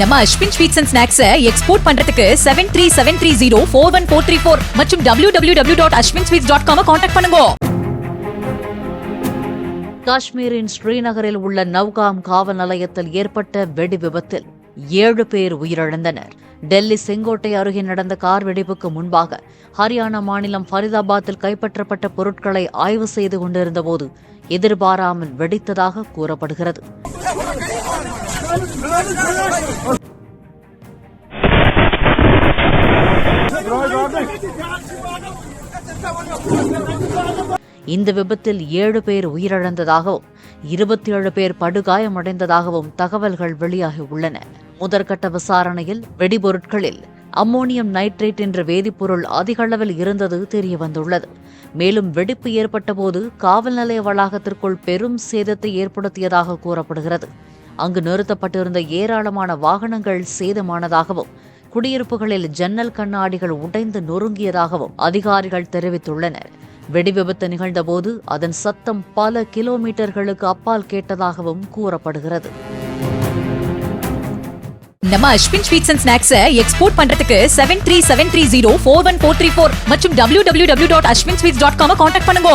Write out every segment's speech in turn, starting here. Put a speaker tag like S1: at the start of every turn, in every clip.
S1: நம்ம Ashwin sweets and snacks export பண்றதுக்கு seven three seven three zero four one four three four மற்றும் W W W dot Ashwin sweets dot com contact பண்ணுங்க.
S2: காஷ்மீரின் ஸ்ரீநகரில் உள்ள நவ்காம் காவல் நிலையத்தில் ஏற்பட்ட வெடி விபத்தில் ஏழு பேர் உயிரிழந்தனர். டெல்லி செங்கோட்டை அருகே நடந்த கார் வெடிப்புக்கு முன்பாக ஹரியானா மாநிலம் ஃபரிதாபாத்தில் கைப்பற்றப்பட்ட பொருட்களை ஆய்வு செய்து கொண்டிருந்தபோது எதிர்பாராமல் வெடித்ததாக கூறப்படுகிறது. இந்த விபத்தில் ஏழு பேர் உயிரிழந்ததாகவும் இருபத்தி ஏழு பேர் படுகாயமடைந்ததாகவும் தகவல்கள் வெளியாகி உள்ளன முதற்கட்ட விசாரணையில் வெடிபொருட்களில் அம்மோனியம் நைட்ரேட் என்ற வேதிப்பொருள் அதிக அளவில் இருந்தது தெரியவந்துள்ளது. மேலும் வெடிப்பு ஏற்பட்டபோது காவல் நிலைய வளாகத்திற்குள் பெரும் சேதத்தை ஏற்படுத்தியதாக கூறப்படுகிறது. அங்கு நிறுத்தப்பட்டிருந்த ஏராளமான வாகனங்கள் சேதமானதாகவும் குடியிருப்புகளில் ஜன்னல் கண்ணாடிகள் உடைந்து நொறுங்கியதாகவும் அதிகாரிகள் தெரிவித்துள்ளனர். வெடிவிபத்து நிகழ்ந்தபோது அதன் சத்தம் பல கிலோமீட்டர்களுக்கு அப்பால் கேட்டதாகவும் கூறப்படுகிறது.
S1: நம்ம Ashwin sweets and snacks export பண்றதுக்கு seven three seven three zero four one four three four மற்றும் W W W dot Ashwin sweets dot com contact பண்ணுங்க.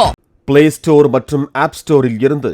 S3: பிளே ஸ்டோர் மற்றும் ஆப் ஸ்டோரில் இருந்து